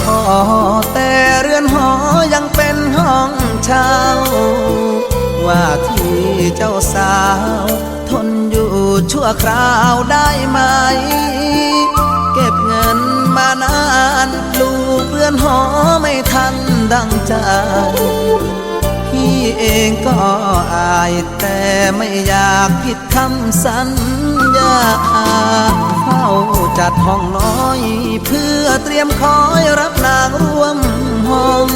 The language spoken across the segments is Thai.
ขอ แต่เรือนหอยังเป็นห้องเช่า ว่าที่เจ้าสาว ทนอยู่ชั่วคราวได้ไหม เก็บเงินมานานลูกเรือนหอไม่ทันดังใจพี่เองก็อายแต่ไม่อยากผิดคำสัญญา เฝ้าจัดห้องน้อย เพื่อเตรียมคอยรับนางร่วมห้อง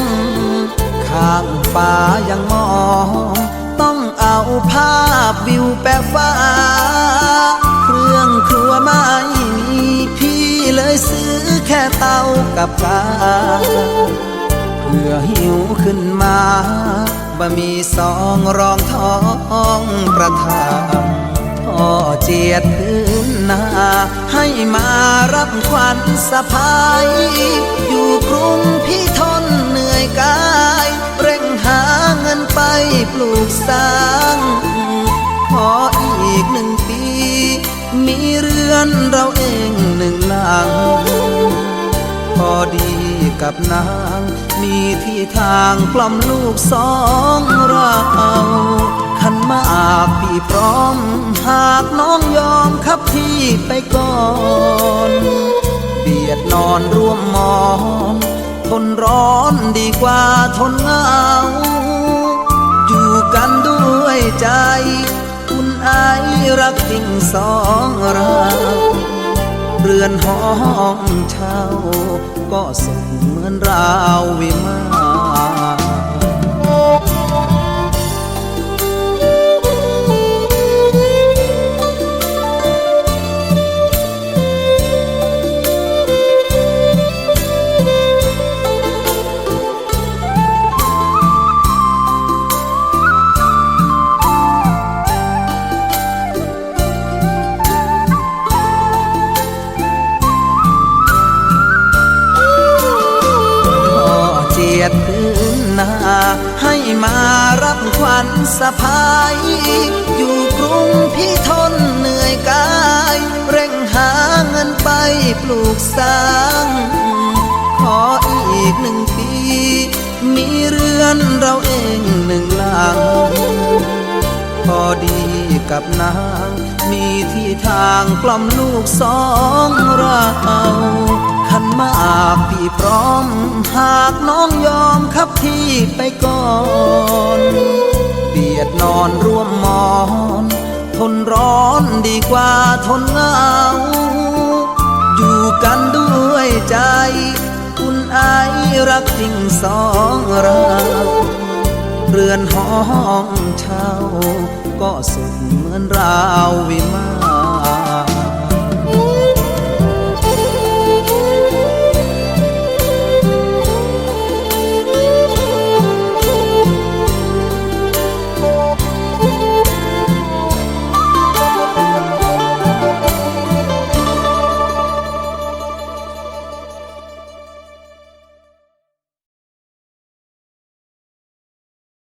ข้างฟ้ายังมอง ต้องเอาภาพวิวแปะฟ้า เครื่องครัวไม่มีพี่เลยซื้อแค่เตากับกาเพื่อหิวขึ้นมาบะมีสองรองท้องประทาน เจียดพื้นนาให้มารับขวัญสะพายอยู่กรุงพี่ทนเหนื่อยกาย เร่งหาเงินไปปลูกสร้าง ขออีกหนึ่งปี มีเรือนเราเองหนึ่งหลัง พอดี กับนาง มีที่ทางกล่อมลูกสองเราขันมากพี่พร้อม หากน้องยอมขับพี่ไปก่อนเบียดนอนร่วมหมอนทนร้อนดีกว่าทนเหงา อยู่กันด้วยใจ คุณไอรักจริงสองเรา เรือนห้องเช่า ก็สุขเหมือนราววิมาน ให้มารับขวัญสะพายอยู่กรุงพี่ทนเหนื่อยกาย เร่งหาเงินไปปลูกสร้าง ขออีกหนึ่งปี มีเรือนเราเองหนึ่งหลัง พอดีกับนาง มีที่ทางกล่อมลูกสองเรา พร้อม หากน้องยอมขับพี่ไปก่อน เบียดนอนร่วมมอน ทนร้อนดีกว่าทนเหงา อยู่กันด้วยใจคุณไอรักจริงสองเราเรือนห้องเช่า ก็สุขเหมือนราววิมาน